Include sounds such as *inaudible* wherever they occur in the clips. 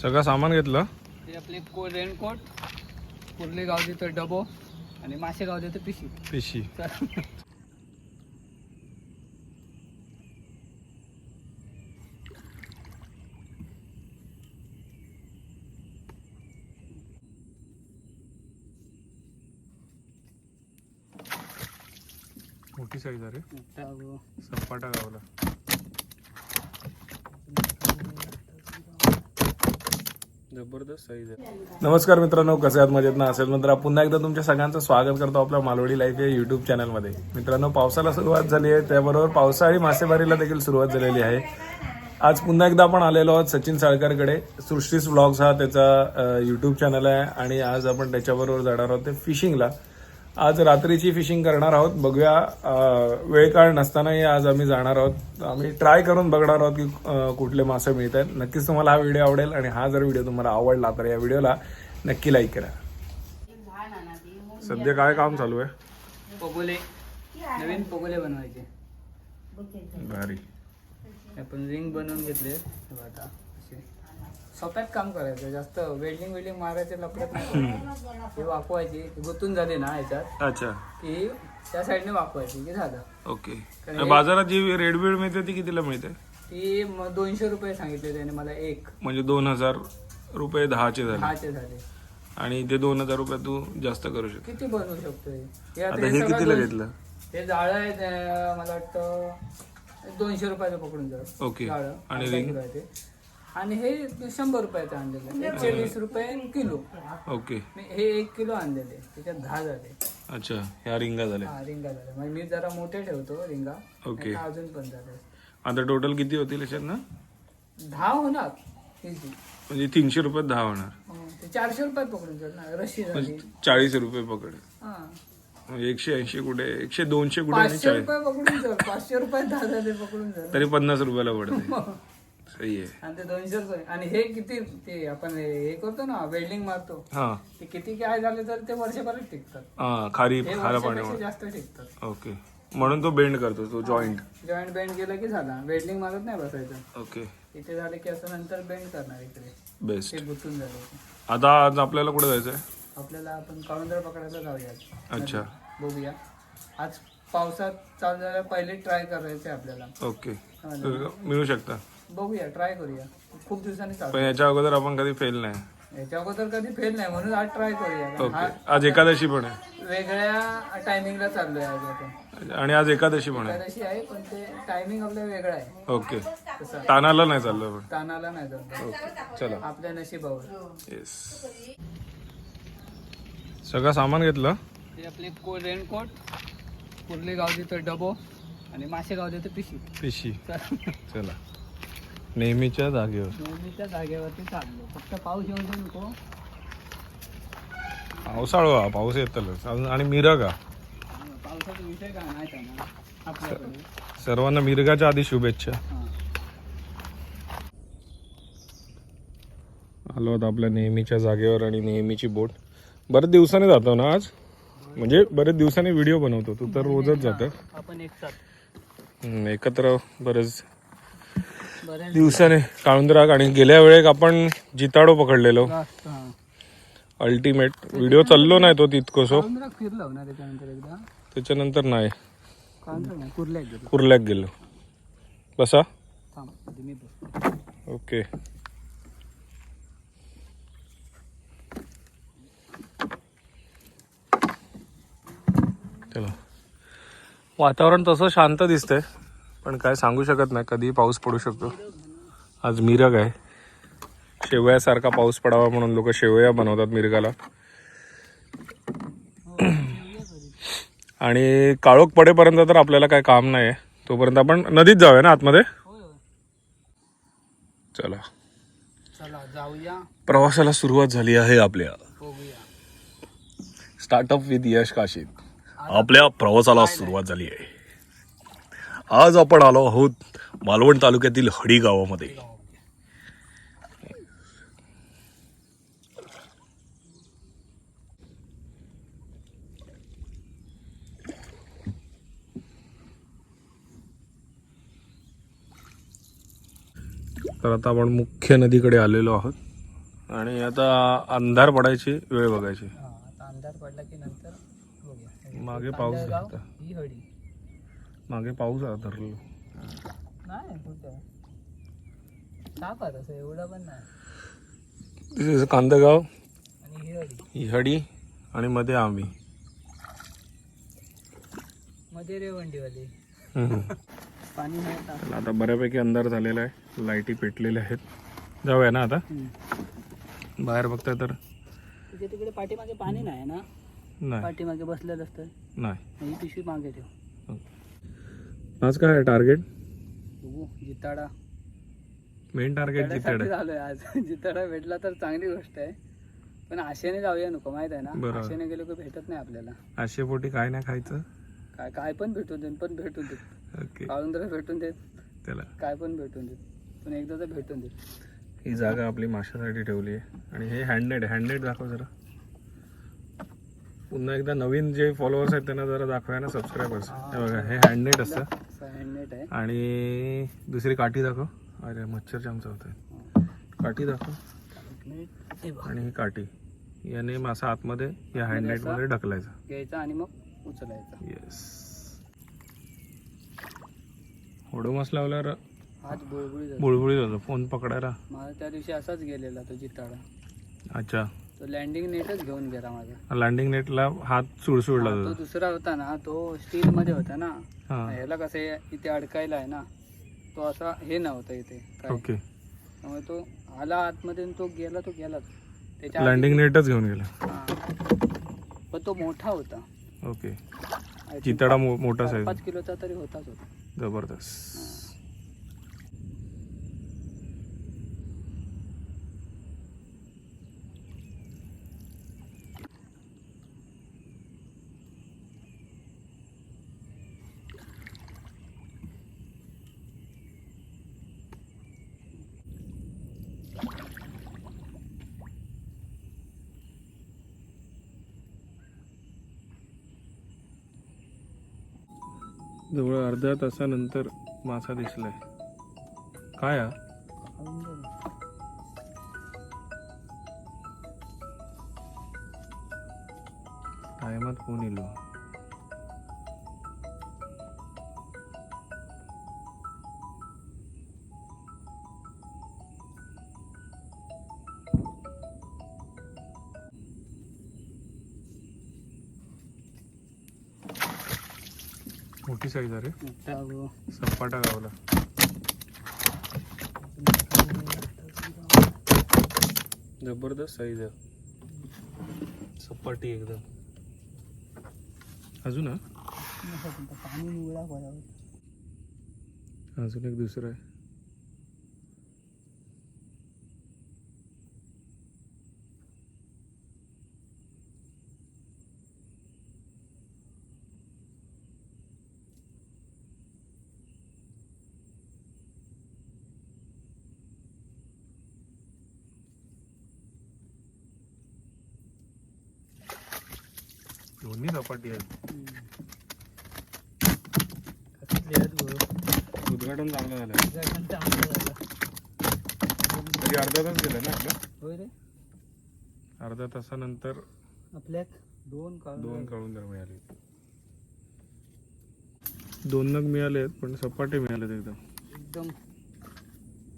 सगळं सामान घेतलं. हे आपले को रेनकोट कुर्ले गावचे तर डबो आणि मासे गावचे तर पिशी. पिशी. मोठी साईज आहे रे. सपाटा गावला. जबरदस्त नमस्कार मित्रांनो कसे आहात? मजेत ना? असेल मित्र पुन्हा एकदा तुमच्या सगळ्यांचं स्वागत करतो आपल्या मालवडी लाईफ या युट्यूब चॅनलमध्ये मित्रांनो पावसाला सुरुवात झाली आहे त्याबरोबर पावसाळी मासेमारीला देखील सुरुवात झालेली आहे. आज पुन्हा एकदा आपण आलेलो आहोत सचिन साळकरकडे. सृष्टीस ब्लॉग्स हा त्याचा युट्यूब चॅनल आहे आणि आज आपण त्याच्याबरोबर जाणार आहोत ते फिशिंगला आज रात्रीची फिशिंग करणार आहोत. बघूया वेळ काळ नसतानाही आज आम्ही जाणार आहोत. आम्ही ट्राय करून बघणार आहोत की कुठले मासे मिळत आहेत नक्कीच तुम्हाला हा व्हिडिओ आवडेल आणि हा जर व्हिडिओ तुम्हाला आवडला तर या व्हिडिओला नक्की लाईक करा. सध्या काय काम चालू आहे? पगोले. नवीन पगोले बनवायचे. भारी. आपण रिंग बनवून घेतले. आता सोप्यात काम करायचं. जास्त वेल्डिंग वेल्डिंग मारायचे लपडत नाही. हे वाकवायची गुतून झाले ना ह्याच्यात अच्छा. की त्या साईडने वाकवायची की झालं ओके. बाजारात जी रेड बीड मिळते ती कितीला मिळते? ती दोनशे रुपये सांगितले त्याने मला एक. म्हणजे दोन हजार रुपये दहाचे झाले. दहाचे झाले. आणि ते दोन हजार रुपये तू जास्त करू शकतो. किती बनवू शकतो हे? आता हे कितीला घेतलं? हे जाळं आहे ते मला वाटतं दोनशे रुपयाचं पकडून जाऊ ओके. जाळं आणि रिंग ते? आणि हे शंभर रुपयाचं आणलेलं आहे. एकशे वीस रुपये किलो. ओके. हे एक किलो आणलेले त्याच्यात दहा झाले. अच्छा ह्या रिंगा झाल्या. हा रिंगा झाले म्हणजे मी जरा मोठे ठेवतो रिंगा. ओके. आता अजून पण झाले. आता टोटल किती होतील याच्यात ना? दहा होणार. easy. म्हणजे तीनशे रुपयात दहा होणार. हं, ते चारशे रुपयात पकडून ना रशी झाली. चाळीस रुपये पकड. हा. म्हणजे एकशे ऐंशी कुठे एकशे दोनशे कुठे आणि पाचशे चाळीस. रुपये पकडून पाचशे रुपयात दहा झाले पकडून तरी पन्नास रुपयाला पडते. आहे आणि ते दोनशे रुपये आणि हे किती ते आपण हे करतो ना वेल्डिंग मारतो हा. ते किती काय झाले तर ते वर्षभरात टिकतात. हा खारी हे खारा वर्षापेक्षा पाणी जास्त टिकतात. ओके म्हणून तो बेंड करतो तो जॉईंट जॉईंट बेंड केलं की झाला. वेल्डिंग मारत नाही बसायचं. ओके इथे झाले की असं नंतर बेंड करणार इकडे. बेस्ट ते गुंतून झाले. की. आता आज आपल्याला कुठे जायचंय? आपल्याला आपण काळुंदर पकडायला जाऊया. आज. अच्छा बघूया. आज पावसात चालू झाल्या पहिले ट्राय करायचे आपल्याला. ओके तर मिळू शकता. बघूया ट्राय करूया. खूप दिवसांनी पण चालू याच्या अगोदर आपण कधी फेल नाही. याच्या अगोदर कधी फेल नाही म्हणून आज ट्राय करूया. कारण हा ओके आज एकादशी पण आहे. वेगळ्या टायमिंगला चाललोय आज आपण. आणि आज एकादशी पण आहे. एकादशी आहे पण ते टायमिंग आपलं वेगळं आहे. ओके तसं. तानाला नाही चाललं पण तानाला नाही जात ओके चला. आपल्या नशिबावर. येस सगळं सामान घेतलं? हे आपले को रेनकोट कुर्ले गावचे तर डबो आणि मासे गावचे तर पिशी. पिशी चला. नेहमीच्या जागेवर. नेहमीच्या जागेवरती चाललो. फक्त पाऊस देऊ नको. पावसाळू हा पाऊस येतलच अजून आणि मिरगा पावसाचा विषय काय नाही त्यांना आपल्याकडे. सर्वांना मिरगाच्या आधी शुभेच्छा. हां आलो आहोत आपल्या नेहमीच्या जागेवर आणि नेहमीची बोट. बरेच दिवसाने जातो ना आज? म्हणजे बरेच दिवसांनी व्हिडिओ बनवतो. तू तर रोजच जातं आपण हम्म, एकत्र बरेच दिवसाने काळुंदराग आणि गेल्या वेळेक आपण जिताडो पकडलेलो. अल्टिमेट व्हिडिओ चाललो नाही तो तितकोसो. त्याच्यानंतर नाही. गेलो कुर्ल्याक गेलो. बसा. ओके चला. वातावरण तसं शांत दिसतंय. पण काय सांगू शकत नाही कधी पाऊस पडू शकतो. आज मिरग आहे. शेवयासारखा पाऊस पडावा म्हणून लोक शेवया बनवतात मिरगाला. आणि काळोख पडेपर्यंत तर आपल्याला काय काम नाही आहे तोपर्यंत आपण नदीत जाऊया ना आतमध्ये? चला. चला जाऊया. प्रवासाला सुरुवात झाली आहे आपल्या. स्टार्टअप विथ यश काशीत. आपल्या प्रवासाला सुरुवात झाली आहे. आज आपण आलो आहोत मालवण तालुक्यातील हडी गावामध्ये. तर आता आपण मुख्य नदीकडे आलेलो आहोत. आणि आता अंधार पडायची वेळ बघायची. अंधार पडला की नंतर मागे पाऊस. ही हळी मागे पाऊस धरलो. नाही कुठं? एवढं पण नाही. इज कांदगाव आणि ही हळी ही हडी आणि मध्ये आम्ही. मध्ये रेवंडीवाली. पाणी नाही आता बऱ्यापैकी अंधार झालेला आहे. लाईटी पेटलेल्या आहेत. जाऊया ना आता. बाहेर बघताय तर तिकडे पाठीमागे पाणी नाही ना? नाही. पाठीमागे बसलेलं असतं. नाही. पिशवी मागे ठेव. आज काय आहे टार्गेट बघू जिताडा. Main target जितेड. आज. *laughs* जिताडा भेटला तर चांगली गोष्ट आहे. पण आशेने जाऊया नको माहीत आहे ना. आशेने गेलो की भेटत नाही आपल्याला. आशे पोटी काय नाही खायचं? काय काय पण भेटून देत पण भेटून देत. ओके काळुंदर भेटून देत. त्याला. काय पण भेटून देत. पण एकदा तर भेटून देत. ही जागा आपली माशासाठी ठेवली आहे. आणि हे हँडमेड हँडमेड दाखव जरा. पुन्हा एकदा नवीन जे फॉलोअर्स आहेत त्यांना जरा दाखवूया ना सबस्क्रायबर्स हे बघा हे हँडमेड असतं. हँडमेड आहे. आणि दुसरी काठी दाखव. अरे मच्छर जाम चावत काठी दाखव. आणि ही काठी. याने मासा आतमध्ये या हँडनेटमध्ये ढकलायचा. घ्यायचा आणि मग उचलायचा. येस ओडोमास लावल्यावर हात बुळबुळी बुळबुळीत होतं फोन पकडायला. त्या दिवशी असाच गेलेला तो जिताडा. अच्छा. तो लँडिंग नेटच घेऊन गेला माझा. लँडिंग नेटला हात सुडसुडला तो. जातो दुसरा होता ना तो स्टील मध्ये होता ना. हा. ह्याला कसं इथे अडकायला आहे ना तो असा हे नव्हता इथे काय. ओके. त्यामुळे तो आला आतमध्ये आणि तो गेला तो गेलाच त्याच्या आधी- लँडिंग नेटच घेऊन गेला. हा. पण तो मोठा होता. ओके. I think चितडा मो- मोठा साईज पाच किलोचा तरी होताच होता. जबरदस्त. जवळ अर्ध्या तासानंतर मासा दिसलाय. काय हा? टायमात फोन येलो साईज अरे मोठा. सपाटा गावला. जबरदस्त साईज आहे. सपाटी एकदम. अजून अजून एक दुसरं आहे. दोन्ही सपाटी आहेत. उद्घाटन चांगलं झालं. तरी अर्धा तास गेला ना आपलं? होय रे. अर्धा तासानंतर आपल्यात दोन काढून दोन मिळाले. दोन नग मिळाले आहेत पण सपाटे मिळालेत एकदम. एकदम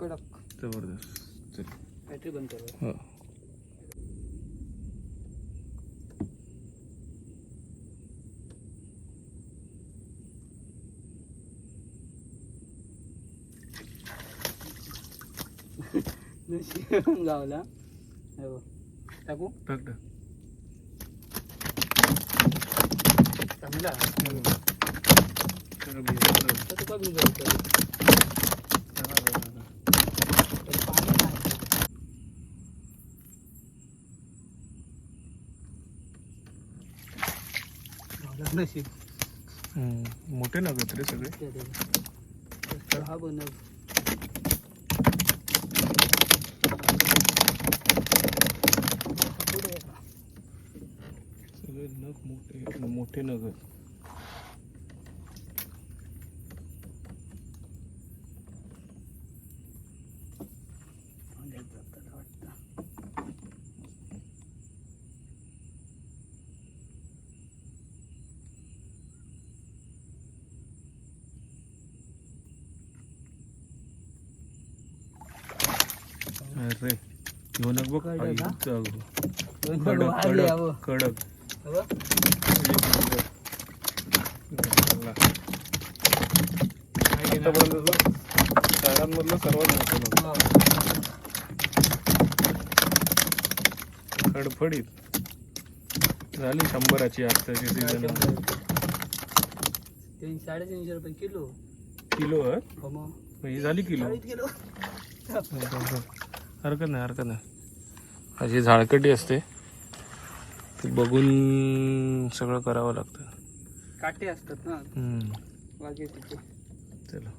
कडक. जबरदस्त. चल. बॅटरी बंद कर. हो. नशीब गावला हे. टाकू? टाक टाक चांगला तुका नशीब. मोठे नग आहेत रे सगळे. हा बनव. मोठे मोठे नगर अरे घेऊन बघ कडक कडक कडक. कडक अहो. शाळांमधलं सर्वात मोठं खडफडीत झाली शंभराची आत्ताची सीझन तीन साडेतीनशे रुपये किलो किलो आहे मग मग ही झाली किलो अडीच किलो हरकत नाही हरकत नाही अशी झाडकटी असते ती बघून सगळं करावं लागतं. काटे असतात ना? चला.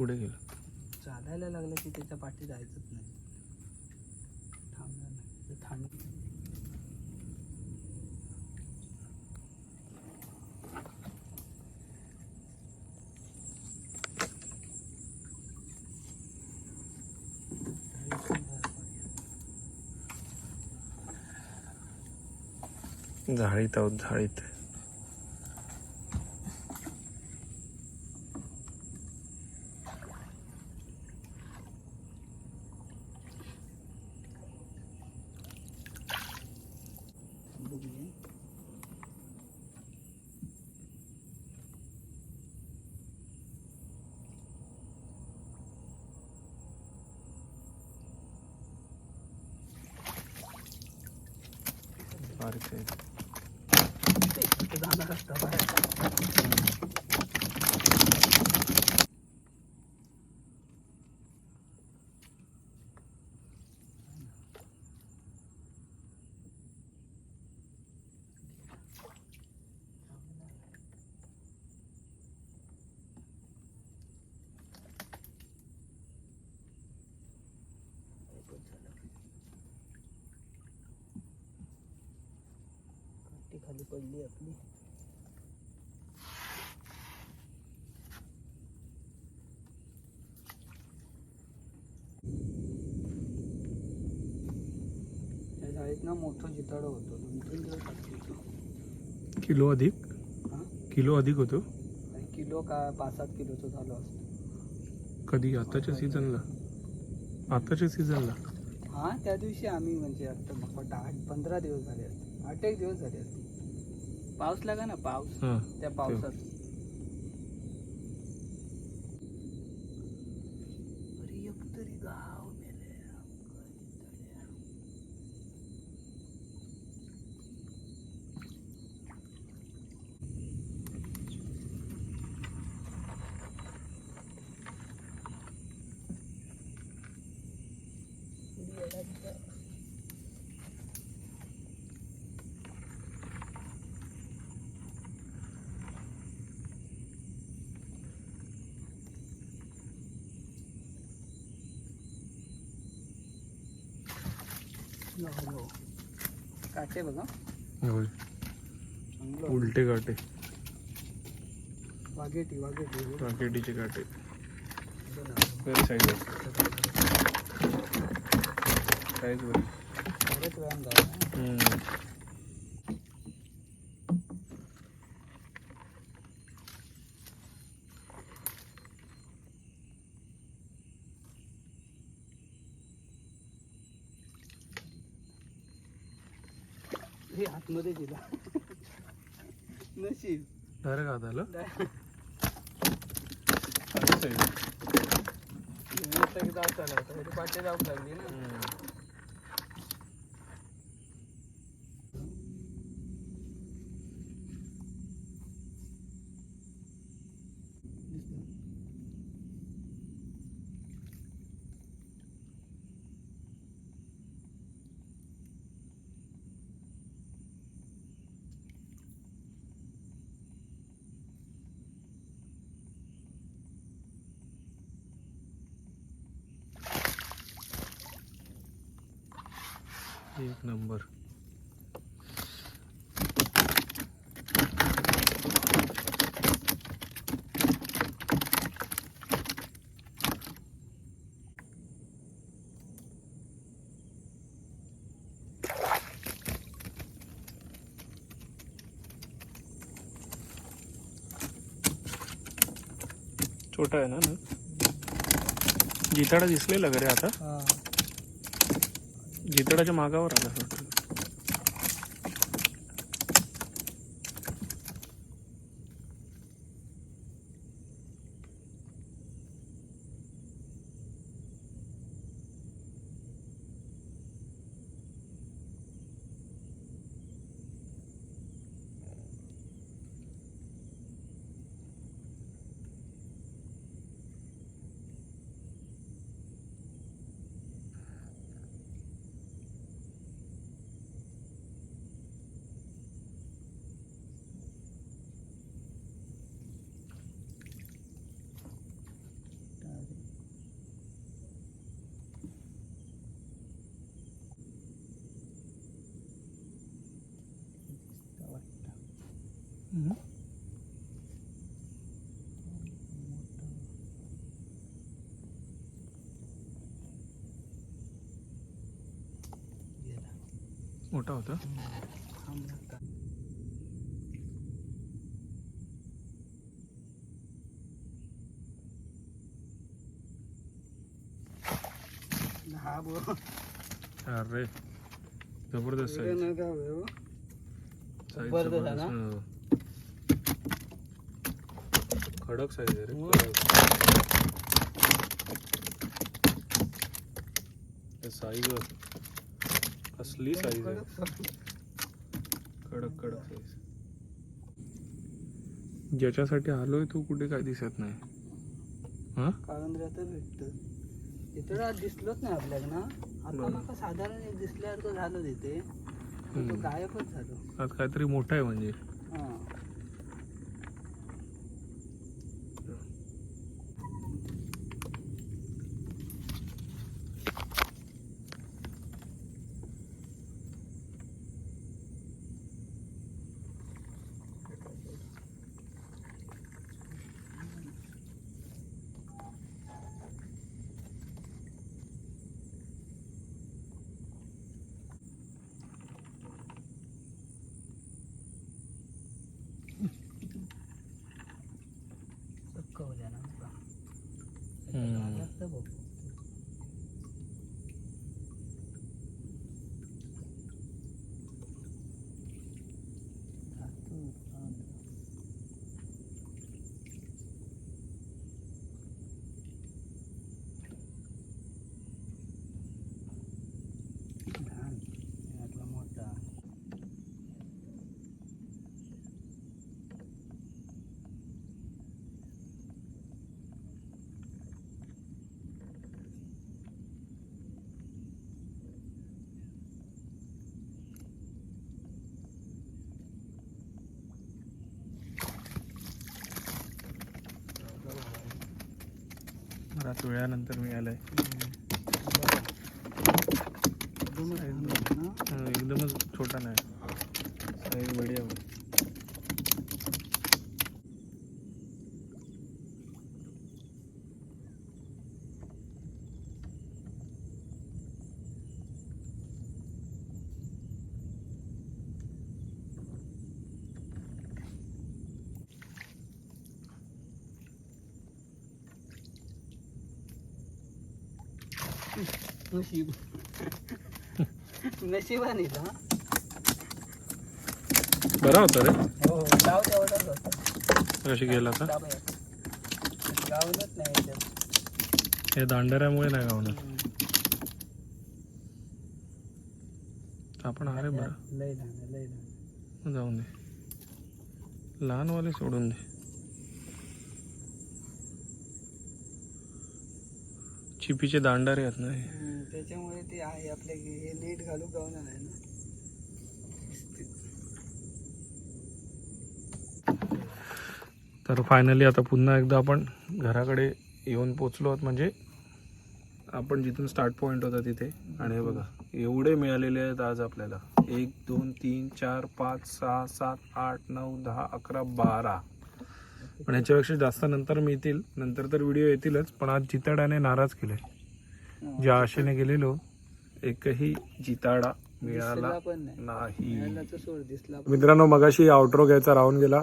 पुढे गेलं. चालायला लागलं की त्याच्या पाठी जायचंच नाही. थांबणार नाही. थांब. झाडीत आहोत झाडीत बघूया. इथे जाणार असतं बाहेर. काठी खाली पडली आपली. ना मोठं जिताडं होतं. दोन तीन दिवस लागले होतो. किलो अधिक? हा? किलो अधिक होतो? काही किलो का पाच सात किलोचं झालं असतं. कधी? आताच्या सीझनला आताच्या सीझनला हा त्या दिवशी आम्ही म्हणजे आता मग वाटतं आठ पंधरा दिवस झाले असते आठ एक दिवस झाले असते पाऊस लागा ना पाऊस त्या पावसात. काटे बघा होय चांगलं उलटे काटे वागेटी वागेटी राकेटीचे काटे बघा. बरी साईज आहे साईज बरी आतमध्ये दिला. नशीब. डायरेक्ट हात आलं? एकदा जात आला. होता पाठी जाऊ लागली ना. नंबर। छोटा है ना गीताडा दिसलेला घरी आता हा मागावर आला मोठा होता. हा अरे जबरदस्त साईज साईज जबरदस्त. आहे ना? कडक साईज आहे रे. कडक. साईज असली साईज आहे. कडक कडक साईज ज्याच्यासाठी आलोय तो कुठे काय दिसत नाही. हा? काळंद्र्या तर भेटत. तिथं आज दिसलोच नाही आपल्याला ना. आता. माका साधारण एक दिसल्यासारखं झालं तिथे. तो. गायबच झालो. आज काहीतरी मोठं आहे म्हणजे हा चक्कवल्या ना आता. हम्म. जास्त बघ. धातू, हा. लहान, यातला मोठा बराच वेळानंतर मी आलाय एकदमच लहान ना? हा, एकदमच छोटा नाही. नशीब नशिबाने बरा होता रे. हो गाव तेवढाच होता. कशी गेला का गावलंच नाही याच्यात. हे दांडऱ्यामुळे नाही गावणार. आपण अरे बरं. लय लहान आहे, लय लहान आहे. जाऊन दे. लहानवाले सोडून दे. चिपीचे दांडारे आहेत ना हे. हम्म, त्याच्यामुळे ते आहे आपल्या हे नीट घालू गावणार आहे ना? तर फायनली आता पुन्हा एकदा आपण घराकडे येऊन पोचलो आहोत. म्हणजे आपण जिथून स्टार्ट पॉईंट होता तिथे. आणि हे बघा एवढे मिळालेले आहेत आज आपल्याला. एक दोन तीन चार पाच सहा सात आठ नऊ दहा अकरा बारा. पण याच्यापेक्षा जास्त नंतर मिळतील. नंतर तर व्हिडिओ येतीलच पण आज जिताडाने नाराज केले. ज्या आशेने गेलेलो एकही जिताडा मिळाला नाही. मित्रांनो मगाशी आउटरो घ्यायचा राहून गेला.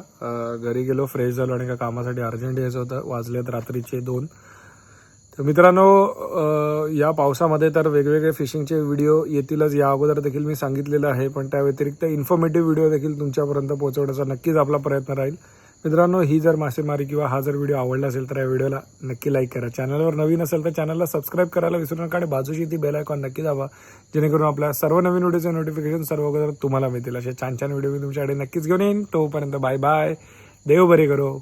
घरी गेलो फ्रेश झालो आणि एका कामासाठी अर्जंट यायचं होतं. वाजलेत रात्रीचे दोन. तर मित्रांनो या पावसामध्ये तर वेगवेगळे फिशिंगचे व्हिडिओ येतीलच. या अगोदर देखील मी सांगितलेलं आहे पण त्या व्यतिरिक्त इन्फॉर्मेटिव्ह व्हिडिओ देखील तुमच्यापर्यंत पोहोचवण्याचा नक्कीच आपला प्रयत्न राहील. मित्रांनो ही जर मासेमारी किंवा हा जर व्हिडिओ आवडला असेल तर या व्हिडिओला नक्की लाईक करा. चॅनलवर नवीन असेल तर चॅनलला सबस्क्राईब करायला विसरू नका आणि बाजूची ती बेल आयकॉन नक्की दाबा. जेणेकरून आपल्या सर्व नवीन व्हिडिओचे नोटिफिकेशन सर्व अगोदर तुम्हाला मिळतील. असे छान छान व्हिडिओ मी तुमच्याकडे नक्कीच घेऊन येईन. तोपर्यंत बाय बाय देव बरे करो.